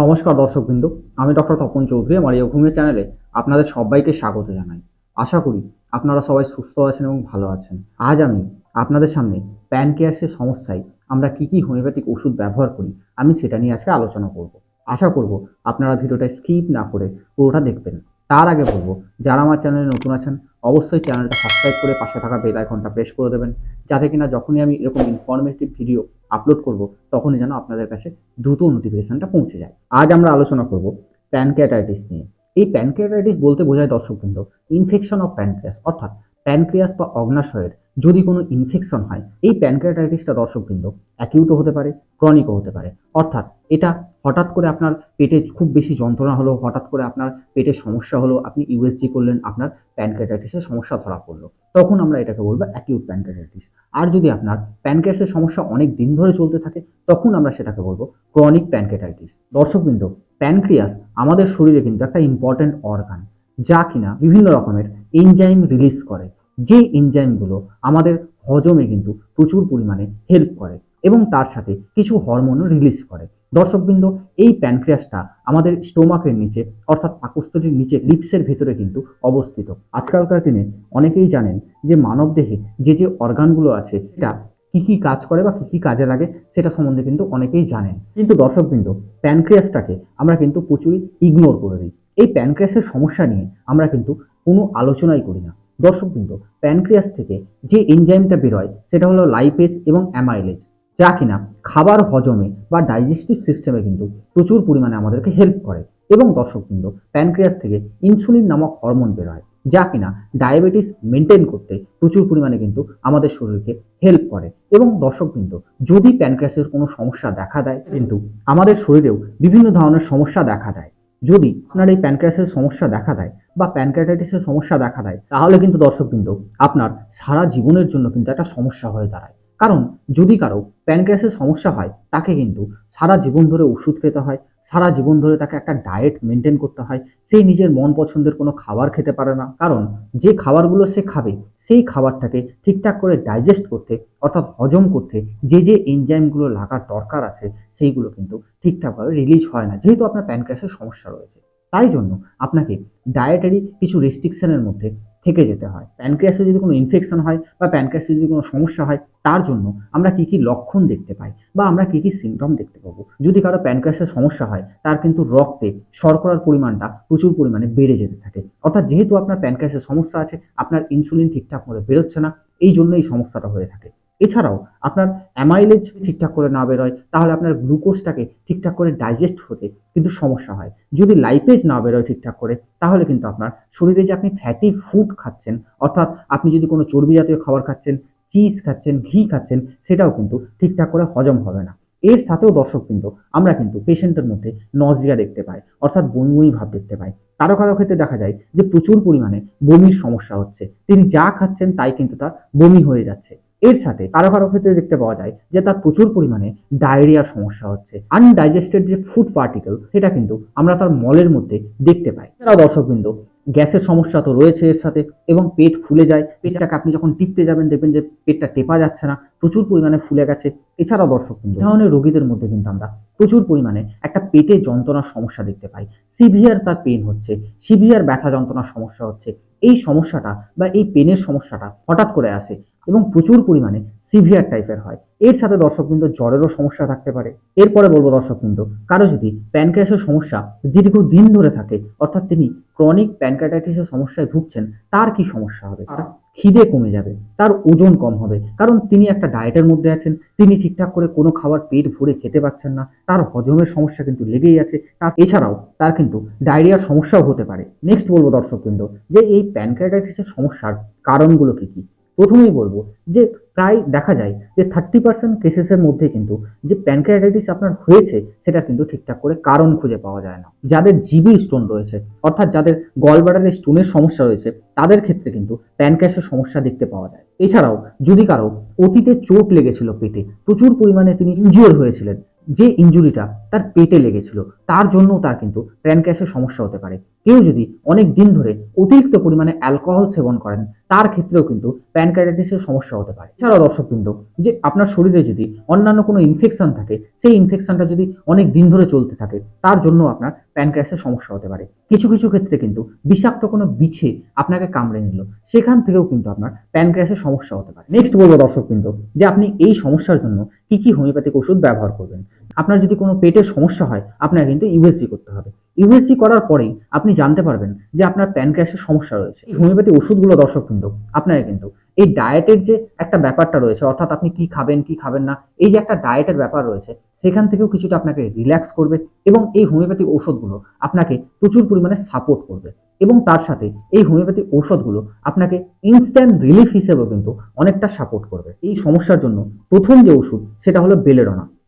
নমস্কার দর্শকবৃন্দ, আমি ডক্টর তপন চৌধুরী আমার এই চ্যানেলে আপনাদের সবাইকে স্বাগত জানাই। আশা করি আপনারা সবাই সুস্থ আছেন এবং ভালো আছেন। আজ আমি আপনাদের সামনে প্যানক্রিয়াসের সমস্যায় আমরা কি কি হোমিওপ্যাথিক ওষুধ ব্যবহার করি, আমি সেটা নিয়ে আজকে আলোচনা করব। আশা করব আপনারা ভিডিওটা স্কিপ না করে পুরোটা দেখবেন। তার আগে বলব, যারা আমার চ্যানেলে নতুন আছেন অবশ্যই চ্যানেলটা সাবস্ক্রাইব করে পাশে থাকা বেল আইকনটা প্রেস করে দেবেন, যাতে কিনা যখনই আমি এরকম ইনফরমেটিভ ভিডিও আপলোড করব, তখনই যেন আপনাদের কাছে দ্রুত নোটিফিকেশনটা পৌঁছে যায়। আজ আমরা আলোচনা করব প্যানক্রিয়াটাইটিস নিয়ে। এই প্যানক্রিয়াটাইটিস বলতে বোঝায় দর্শক দর্শকবৃন্দ ইনফেকশন অফ প্যানক্রিয়াস অর্থাৎ প্যানক্রিয়াস বা অগ্নাশয়ের যদি কোনো ইনফেকশন হয়, এই প্যানক্রিয়াটাইটিসটা দর্শকবৃন্দ অ্যাকিউটও হতে পারে ক্রনিকও হতে পারে। অর্থাৎ এটা হঠাৎ করে আপনার পেটে খুব বেশি যন্ত্রণা হলো, হঠাৎ করে আপনার পেটে সমস্যা হলো, আপনি ইউএসজি করলেন, আপনার প্যানক্রিয়াটাইটিসের সমস্যা ধরা পড়ল। তখন আমরা এটাকে বলব অ্যাকিউট প্যানক্রিয়াটাইটিস আর যদি আপনার প্যানক্রিয়াসের সমস্যা অনেক দিন ধরে চলতে থাকে, তখন আমরা সেটাকে বলব ক্রনিক প্যানক্রিয়াটাইটিস দর্শকবৃন্দ, প্যানক্রিয়াস আমাদের শরীরে কিন্তু একটা ইম্পর্ট্যান্ট অর্গান যা কিনা বিভিন্ন রকমের এনজাইম রিলিজ করে। যে এনজাইমগুলো আমাদের হজমে কিন্তু প্রচুর পরিমাণে হেল্প করে এবং তার সাথে কিছু হরমোনও রিলিজ করে। দর্শকবৃন্দ, এই প্যানক্রিয়াসটা আমাদের স্টোমাকের নিচে অর্থাৎ পাকস্থলীর নিচে লিপসের ভেতরে কিন্তু অবস্থিত। আজকালকার দিনে অনেকেই জানেন যে মানব দেহে যে যে অর্গানগুলো আছে, সেটা কি কি কাজ করে বা কি কি কাজে লাগে, সেটা সম্বন্ধে কিন্তু অনেকেই জানেন। কিন্তু দর্শকবৃন্দ প্যানক্রিয়াসটাকে আমরা কিন্তু প্রচুরই ইগনোর করে দিই। এই প্যানক্রিয়াসের সমস্যা নিয়ে আমরা কিন্তু কোনো আলোচনাই করি না। দর্শকবৃন্দ প্যানক্রিয়াস থেকে যে এনজাইমটা বেরোয় সেটা হলো লাইপেজ এবং অ্যামাইলেজ যা কিনা খাবার হজমে বা ডাইজেস্টিভ সিস্টেমে কিন্তু প্রচুর পরিমাণে আমাদেরকে হেল্প করে। এবং দর্শকবৃন্দ প্যানক্রিয়াস থেকে ইনসুলিন নামক হরমোন বেরোয়, যা কিনা ডায়াবেটিস মেনটেন করতে প্রচুর পরিমাণে কিন্তু আমাদের শরীরকে হেল্প করে। এবং দর্শকবৃন্দ যদি প্যানক্রিয়াসের কোনো সমস্যা দেখা দেয়, কিন্তু আমাদের শরীরেও বিভিন্ন ধরনের সমস্যা দেখা দেয় যদি আপনার এই প্যানক্রিয়াসের সমস্যা দেখা দেয় বা প্যানক্রিয়াটাইটিসের সমস্যা দেখা দেয়, তাহলে কিন্তু দর্শক কিন্তু আপনার সারা জীবনের জন্য কিন্তু একটা সমস্যা হয়ে দাঁড়ায়। কারণ যদি কারও প্যানক্রিয়াসের সমস্যা হয়, তাকে কিন্তু সারা জীবন ধরে ওষুধ খেতে হয় সারা জীবন ধরে তাকে একটা ডায়েট মেনটেন করতে হয়। সে নিজের মন পছন্দের কোনো খাবার খেতে পারে না। কারণ যে খাবারগুলো সে খাবে, সেই খাবারটাকে ঠিকঠাক করে ডাইজেস্ট করতে, অর্থাৎ হজম করতে, যে যে এনজাইমগুলো লাগার দরকার আছে, সেইগুলো কিন্তু ঠিকঠাকভাবে রিলিজ হয় না। যেহেতু আপনার প্যানক্রিয়াসের সমস্যা রয়েছে। তাই জন্য আপনাকে ডায়েটারি কিছু রেস্ট্রিকশনের মধ্যে থেকে যেতে হয়। প্যানক্রিয়াসে যদি কোনো ইনফেকশন হয় বা প্যানক্রিয়াসে যদি কোনো সমস্যা হয়, তার জন্য আমরা কি কি লক্ষণ দেখতে পাই বা আমরা কি কি সিমটম দেখতে পাবো? যদি কারও প্যানক্রিয়াসের সমস্যা হয়, তার কিন্তু রক্তে শর্করার পরিমাণটা প্রচুর পরিমাণে বেড়ে যেতে থাকে। অর্থাৎ যেহেতু আপনার প্যানক্রিয়াসের সমস্যা আছে, আপনার ইনসুলিন ঠিকঠাক মতো বেরোচ্ছে না, এই জন্য এই সমস্যাটা হয়ে থাকে। এছাড়াও আপনার অ্যামাইলেজ যদি ঠিকঠাক করে না বেরোয়, তাহলে আপনার গ্লুকোজটাকে ঠিকঠাক করে ডাইজেস্ট হতে কিন্তু সমস্যা হয়। যদি লাইপেজ না বেরোয় ঠিকঠাক করে, তাহলে কিন্তু আপনার শরীরে যে আপনি ফ্যাটি ফুড খাচ্ছেন, অর্থাৎ আপনি যদি কোনো চর্বি জাতীয় খাবার খাচ্ছেন চিজ খাচ্ছেন, ঘি খাচ্ছেন, সেটাও কিন্তু ঠিকঠাক করে হজম হবে না। এর সাথেও দর্শক কিন্তু আমরা কিন্তু পেশেন্টের মধ্যে নজিয়া দেখতে পাই, অর্থাৎ বমি ভাব দেখতে পাই। কারও কারও ক্ষেত্রে দেখা যায় যে প্রচুর পরিমাণে বমির সমস্যা হচ্ছে। তিনি যা খাচ্ছেন তাই কিন্তু তার বমি হয়ে যাচ্ছে। এর সাথে কারও কারও ক্ষেত্রে দেখতে পাওয়া যায় যে তার প্রচুর পরিমাণে ডায়রিয়ার সমস্যা হচ্ছে। আনডাইজেস্টেড যে ফুড পার্টিকেল সেটা কিন্তু আমরা তার মলের মধ্যে দেখতে পাই। এছাড়াও দর্শকবৃন্দ গ্যাসের সমস্যা তো রয়েছে এর সাথে এবং পেট ফুলে যায়। পেটটাকে আপনি যখন টিপতে যাবেন দেখবেন যে পেটটা টেপা যাচ্ছে না, প্রচুর পরিমাণে ফুলে গেছে। এছাড়াও দর্শকবৃন্দ এই ধরনের রোগীদের মধ্যে কিন্তু আমরা প্রচুর পরিমাণে একটা পেটে যন্ত্রণার সমস্যা দেখতে পাই। সিভিয়ার তার পেন হচ্ছে, সিভিয়ার ব্যথা যন্ত্রণার সমস্যা হচ্ছে। এই সমস্যাটা বা এই পেনের সমস্যাটা হঠাৎ করে আসে এবং প্রচুর পরিমাণে সিভিয়ার টাইপের হয়। এর সাথে দর্শকবৃন্দ জ্বরেরও সমস্যা থাকতে পারে। এরপরে বলব দর্শকবৃন্দ কারও যদি প্যানক্রিয়াসের সমস্যা দীর্ঘদিন ধরে থাকে অর্থাৎ তিনি ক্রনিক প্যানক্রিয়াটাইটিসের সমস্যায় ভুগছেন তার কি সমস্যা হবে? তার খিদে কমে যাবে তার ওজন কম হবে কারণ তিনি একটা ডায়েটের মধ্যে আছেন তিনি ঠিকঠাক করে কোনো খাবার পেট ভরে খেতে পাচ্ছেন না তার হজমের সমস্যা কিন্তু লেগেই আছে তার এছাড়াও তার কিন্তু ডায়রিয়ার সমস্যাও হতে পারে। নেক্সট বলব দর্শকবৃন্দ যে এই প্যানক্রিয়াটাইটিসের সমস্যার কারণগুলো কি কি? প্রথমেই বলব যে প্রায় দেখা যায় যে থার্টি পার্সেন্ট কেসেসের মধ্যে কিন্তু যে প্যানক্রিয়াটাইটিস আপনার হয়েছে, সেটা কিন্তু ঠিকঠাক করে কারণ খুঁজে পাওয়া যায় না। যাদের জিবি স্টোন রয়েছে, অর্থাৎ যাদের গলব্লাডারে স্টোনের সমস্যা রয়েছে, তাদের ক্ষেত্রে কিন্তু প্যানক্রিয়াসের সমস্যা দেখতে পাওয়া যায়। এছাড়াও যদি কারও অতীতে চোট লেগেছিল পেটে, প্রচুর পরিমাণে তিনি ইনজিওর হয়েছিলেন, যে ইঞ্জুরিটা তার পেটে লেগেছিল, তার জন্য তার কিন্তু প্যানক্রিয়াসের সমস্যা হতে পারে। কেউ যদি অনেক দিন ধরে অতিরিক্ত পরিমাণে অ্যালকোহল সেবন করেন তার ক্ষেত্রেও কিন্তু প্যানক্রাইটাইটিসের সমস্যা হতে পারে। এছাড়াও দর্শকবৃন্দ, যে আপনার শরীরে যদি অন্যান্য কোনো ইনফেকশন থাকে, সেই ইনফেকশনটা যদি অনেক দিন ধরে চলতে থাকে, তার জন্য আপনার প্যানক্রিয়াসের সমস্যা হতে পারে। কিছু কিছু ক্ষেত্রে কিন্তু বিষাক্ত কোনো বিছে আপনাকে কামড়ে নিল, সেখান থেকেও কিন্তু আপনার প্যানক্রিয়াসের সমস্যা হতে পারে। নেক্সট বলব দর্শকবৃন্দ, যে আপনি এই সমস্যার জন্য কি কি হোমিওপ্যাথিক ওষুধ ব্যবহার করবেন। আপনার যদি কোনো পেটের সমস্যা হয়, আপনাকে কিন্তু ইউএসজি করতে হবে। ইউএসজি করার পরেই আপনি জানতে পারবেন যে আপনার প্যানক্রিয়াসের সমস্যা রয়েছে। এই হোমিওপ্যাথি ওষুধগুলো দর্শক কিন্তু আপনাকে কিন্তু। এই ডায়েটের যে একটা ব্যাপারটা রয়েছে, অর্থাৎ আপনি কি খাবেন কি খাবেন না, এই যে একটা ডায়েটের ব্যাপার রয়েছে, সেখান থেকেও কিছুটা আপনাকে রিল্যাক্স করবে এবং এই হোমিওপ্যাথিক ঔষধগুলো আপনাকে প্রচুর পরিমাণে সাপোর্ট করবে। এবং তার সাথে এই হোমিওপ্যাথিক ঔষধগুলো আপনাকে ইনস্ট্যান্ট রিলিফ হিসেবেও কিন্তু অনেকটা সাপোর্ট করবে। এই সমস্যার জন্য প্রথম যে ওষুধ, সেটা হলো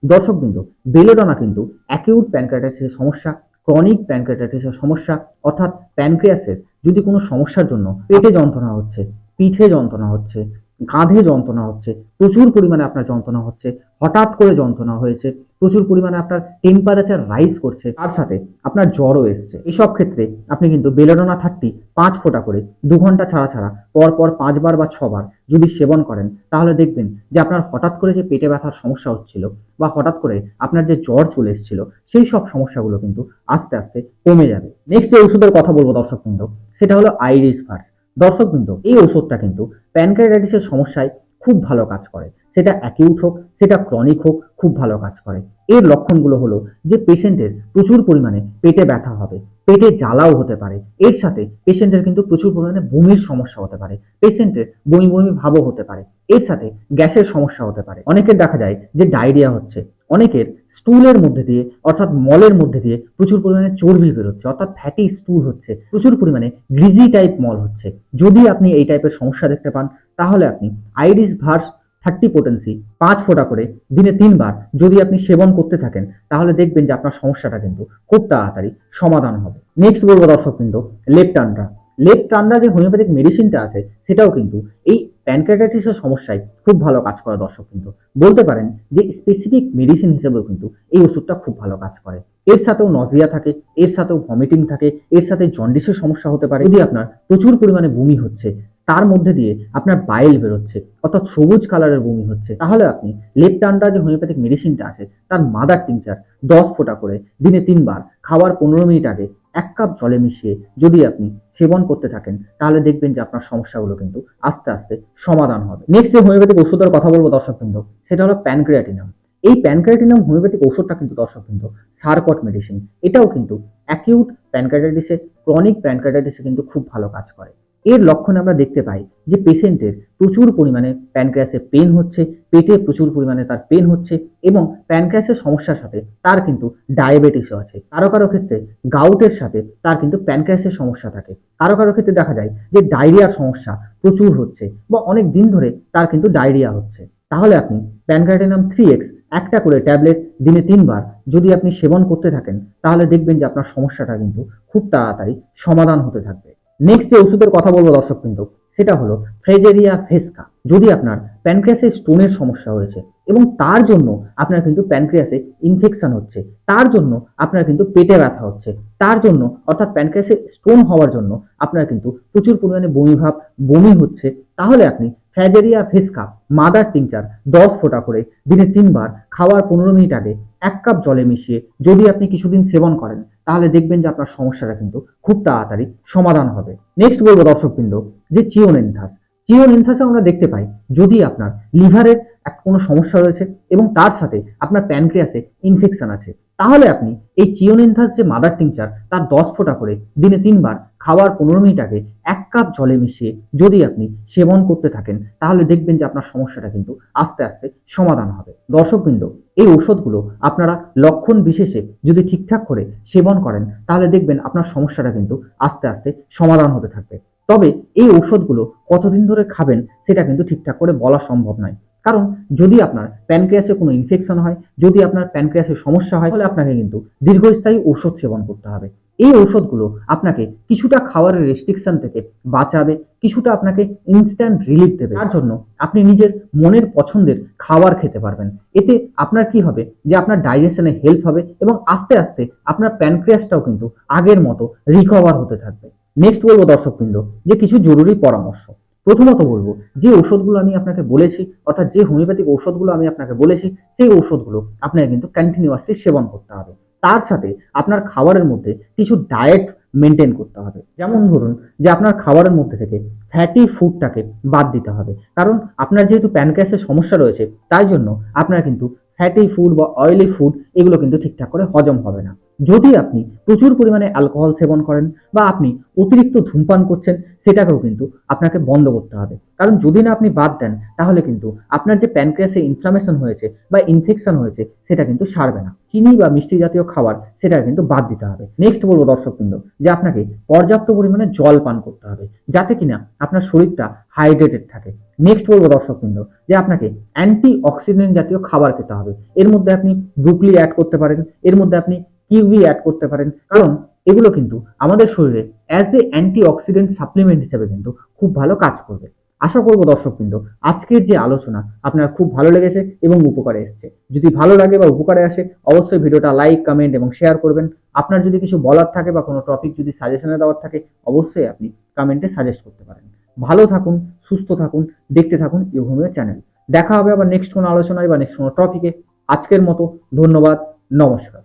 বেলেডোনা দর্শকবৃন্দ, বেলেডোনা কিন্তু অ্যাকিউট প্যানক্রাইটাইটিসের সমস্যা ক্রনিক প্যানক্রাইটাইটিসের সমস্যা, অর্থাৎ প্যানক্রিয়াসের যদি কোনো সমস্যার জন্য পেটে যন্ত্রণা হচ্ছে, পিঠে যন্ত্রণা হচ্ছে কাঁধে যন্ত্রণা হচ্ছে, প্রচুর পরিমাণে আপনার যন্ত্রণা হচ্ছে, হঠাৎ করে যন্ত্রণা হয়েছে প্রচুর পরিমাণে আপনার টেম্পারেচার রাইজ করছে, তার সাথে আপনার জ্বরও এসছে। এসব ক্ষেত্রে আপনি কিন্তু বেলেডোনা থার্টি পাঁচ ফোঁটা করে দু ঘণ্টা ছাড়া ছাড়া পর পর পাঁচবার বা ছবার যদি সেবন করেন, তাহলে দেখবেন যে আপনার হঠাৎ করে যে পেটে ব্যথার সমস্যা হচ্ছিল বা হঠাৎ করে আপনার যে জ্বর চলে এসেছিল, সেই সব সমস্যাগুলো কিন্তু আস্তে আস্তে কমে যাবে। নেক্সট যে ওষুধের কথা বলব দর্শকবৃন্দ সেটা হলো আইরিস ফার্স দর্শকবৃন্দ এই ওষুধটা কিন্তু প্যানক্রাইটাইটিসের সমস্যায় খুব ভালো কাজ করে। সেটা অ্যাকিউট হোক, সেটা ক্রনিক হোক, খুব ভালো কাজ করে। এর লক্ষণগুলো হলো যে পেশেন্টের প্রচুর পরিমাণে পেটে ব্যথা হবে, পেটে জ্বালাও হতে পারে। এর সাথে পেশেন্টের কিন্তু প্রচুর পরিমাণে বমির সমস্যা হতে পারে, পেশেন্টের বমি বমি ভাবও হতে পারে। এর সাথে গ্যাসের সমস্যা হতে পারে। অনেকের দেখা যায় যে ডায়রিয়া হচ্ছে, অনেকের স্টুলের মধ্যে দিয়ে, অর্থাৎ মলের মধ্যে দিয়ে প্রচুর পরিমাণে চর্বি বেরোচ্ছে, অর্থাৎ ফ্যাটি স্টুল হচ্ছে, প্রচুর পরিমাণে গ্রিজি টাইপ মল হচ্ছে। যদি আপনি এই টাইপের সমস্যা দেখতে পান, তাহলে আপনি আইরিস ভার্স থার্টি পোটেন্সি পাঁচ ফোঁটা করে দিনে তিনবার যদি আপনি সেবন করতে থাকেন, তাহলে দেখবেন যে আপনার সমস্যাটা কিন্তু খুব তাড়াতাড়ি সমাধান হবে। নেক্সট বলব দর্শক কিন্তু লেপটান্ড্রা লেপটান্ড্রা যে হোমিওপ্যাথিক মেডিসিনটা আছে, সেটাও কিন্তু এই প্যানক্রাইটাইটিসের সমস্যায় খুব ভালো কাজ করে দর্শক কিন্তু বলতে পারেন যে স্পেসিফিক মেডিসিন হিসেবেও কিন্তু এই ওষুধটা খুব ভালো কাজ করে। এর সাথেও নজিয়া থাকে, এর সাথেও ভমিটিং থাকে, এর সাথে জন্ডিসের সমস্যা হতে পারে। যদি আপনার প্রচুর পরিমাণে বমি হচ্ছে তার মধ্যে দিয়ে আপনার বাইল বেরোচ্ছে, অর্থাৎ সবুজ কালারের বমি হচ্ছে। তাহলে আপনি লেপটান্ডা যে হোমিওপ্যাথিক মেডিসিনটা আছে, তার মাদার টিংচার দশ ফোঁটা করে দিনে তিনবার, খাওয়ার পনেরো মিনিট আগে এক কাপ জলে মিশিয়ে যদি আপনি সেবন করতে থাকেন, তাহলে দেখবেন যে আপনার সমস্যাগুলো কিন্তু আস্তে আস্তে সমাধান হবে। নেক্সট যে হোমিওপ্যাথিক ওষুধের কথা বলব দর্শকবৃন্দ, সেটা হলো প্যানক্রিয়াটিনাম এই প্যানক্রিয়াটিনাম হোমিওপ্যাথিক ওষুধটা কিন্তু দর্শকবৃন্দ সারকট মেডিসিন এটাও কিন্তু অ্যাকিউট প্যানক্রাইটাইটিসে ক্রনিক প্যানক্রাইটাইটিসে কিন্তু খুব ভালো কাজ করে। এর লক্ষণে আমরা দেখতে পাই যে পেশেন্টের প্রচুর পরিমাণে প্যানক্রিয়াসে পেন হচ্ছে, পেটে প্রচুর পরিমাণে তার পেন হচ্ছে এবং প্যানক্রিয়াসের সমস্যার সাথে তার কিন্তু ডায়াবেটিসও আছে। কারও কারও ক্ষেত্রে গাউটের সাথে তার কিন্তু প্যানক্রিয়াসের সমস্যা থাকে। কারও কারও ক্ষেত্রে দেখা যায় যে ডায়রিয়ার সমস্যা প্রচুর হচ্ছে বা অনেক দিন ধরে তার কিন্তু ডায়রিয়া হচ্ছে। তাহলে আপনি প্যানক্রাইটেনাম থ্রি এক্স একটা করে ট্যাবলেট দিনে তিনবার যদি আপনি সেবন করতে থাকেন, তাহলে দেখবেন যে আপনার সমস্যাটা কিন্তু খুব তাড়াতাড়ি সমাধান হতে থাকবে। নেক্সট যে ওষুধের কথা বলব দর্শক কিন্তু সেটা হলো ফ্রেজেরিয়া ফেসকা যদি আপনার প্যানক্রিয়াসে স্টোনের সমস্যা হয়েছে এবং তার জন্য আপনার কিন্তু প্যানক্রিয়াসে ইনফেকশন হচ্ছে, তার জন্য আপনার কিন্তু পেটে ব্যথা হচ্ছে, তার জন্য অর্থাৎ প্যানক্রিয়াসে স্টোন হওয়ার জন্য আপনার কিন্তু প্রচুর পরিমাণে বমি ভাব বমি হচ্ছে, তাহলে আপনি ফ্যাজেরিয়া ফেসকা মাদার টিংচার দশ ফোঁটা করে দিনে তিনবার খাওয়ার পনেরো মিনিট আগে এক কাপ জলে মিশিয়ে যদি আপনি কিছুদিন সেবন করেন তাহলে দেখবেন যে আপনার সমস্যাটা কিন্তু খুব তাড়াতাড়ি সমাধান হবে। নেক্সট বলব দর্শকবৃন্দ যে চিওনেন্থাস চিওনেন্থাসে আমরা দেখতে পাই, যদি আপনার লিভারের এক কোনো সমস্যা রয়েছে এবং তার সাথে আপনার প্যানক্রিয়াসে ইনফেকশন আছে, তাহলে আপনি এই চিওনেন্থাস যে মাদার টিংচার তার দশ ফোঁটা করে দিনে তিনবার খাওয়ার পনেরো মিনিট আগে এক কাপ জলে মিশিয়ে যদি আপনি সেবন করতে থাকেন, তাহলে দেখবেন যে আপনার সমস্যাটা কিন্তু আস্তে আস্তে সমাধান হবে। দর্শকবৃন্দ, এই ঔষধগুলো আপনারা লক্ষণ বিশেষে যদি ঠিকঠাক করে সেবন করেন, তাহলে দেখবেন আপনার সমস্যাটা কিন্তু আস্তে আস্তে সমাধান হতে থাকবে। তবে এই ঔষধগুলো কতদিন ধরে খাবেন, সেটা কিন্তু ঠিকঠাক করে বলা সম্ভব নয়। কারণ যদি আপনার প্যানক্রিয়াসে কোনো ইনফেকশন হয়, যদি আপনার প্যানক্রিয়াসের সমস্যা হয়, তাহলে আপনাকে কিন্তু দীর্ঘস্থায়ী ঔষধ সেবন করতে হবে। এই ঔষধগুলো আপনাকে কিছুটা খাবারের রেস্ট্রিকশন থেকে বাঁচাবে, কিছুটা আপনাকে ইনস্ট্যান্ট রিলিফ দেবে। তার জন্য আপনি নিজের মনের পছন্দের খাবার খেতে পারবেন। এতে আপনার কি হবে? যে আপনার ডাইজেশনে হেল্প হবে এবং আস্তে আস্তে আপনার প্যানক্রিয়াসটাও কিন্তু আগের মতো রিকভার হতে থাকবে। নেক্সট বলব দর্শকবৃন্দ যে কিছু জরুরি পরামর্শ। প্রথমত বলব, যে ঔষধগুলো আমি আপনাকে বলেছি, অর্থাৎ যে হোমিওপ্যাথিক ঔষধগুলো আমি আপনাকে বলেছি, সেই ঔষধগুলো আপনাকে কিন্তু কন্টিনিউয়াসলি সেবন করতে হবে। তার সাথে আপনার খাবারের মধ্যে কিছু ডায়েট মেনটেন করতে হবে। যেমন ধরুন যে আপনার খাবারের মধ্যে থেকে ফ্যাটি ফুডটাকে বাদ দিতে হবে। কারণ আপনার যেহেতু প্যানক্রিয়াসের সমস্যা রয়েছে, তাই জন্য আপনার কিন্তু ফ্যাটি ফুড বা অয়েলি ফুড এগুলো কিন্তু ঠিকঠাক করে হজম হবে না। যদি আপনি প্রচুর পরিমাণে অ্যালকোহল সেবন করেন বা আপনি অতিরিক্ত ধূমপান করছেন, সেটাকেও কিন্তু আপনাকে বন্ধ করতে হবে। কারণ যদি না আপনি বাদ দেন, তাহলে কিন্তু আপনার যে প্যানক্রিয়াসে ইনফ্লামেশন হয়েছে বা ইনফেকশন হয়েছে, সেটা কিন্তু সারবে না। চিনি বা মিষ্টি জাতীয় খাবার, সেটা কিন্তু বাদ দিতে হবে। নেক্সট বলব দর্শকবৃন্দ, যে আপনাকে পর্যাপ্ত পরিমাণে জল পান করতে হবে, যাতে কিনা আপনার শরীরটা হাইড্রেটেড থাকে। নেক্সট বলব দর্শকবৃন্দ, যে আপনাকে অ্যান্টি অক্সিডেন্ট জাতীয় খাবার খেতে হবে। এর মধ্যে আপনি ব্রুকলি অ্যাড করতে পারেন, এর মধ্যে আপনি কিউই অ্যাড করতে পারেন। কারণ এগুলো কিন্তু আমাদের শরীরে as a antioxidant supplement হিসেবে কিন্তু খুব ভালো কাজ করবে। আশা করব দর্শকবৃন্দ, আজকের যে আলোচনা আপনার খুব ভালো লেগেছে এবং উপকারে এসেছে। যদি ভালো লাগে বা উপকারে আসে, অবশ্যই ভিডিওটা লাইক কমেন্ট এবং শেয়ার করবেন। আপনার যদি কিছু বলার থাকে বা কোনো টপিক যদি সাজেশনে দেওয়ার থাকে, অবশ্যই আপনি কমেন্টে সাজেস্ট করতে পারেন। ভালো থাকুন, সুস্থ থাকুন, দেখতে থাকুন ইউভূমিও চ্যানেল দেখা হবে আবার নেক্সট কোনো আলোচনায় বা নেক্সট কোনো টপিকে আজকের মতো ধন্যবাদ, নমস্কার।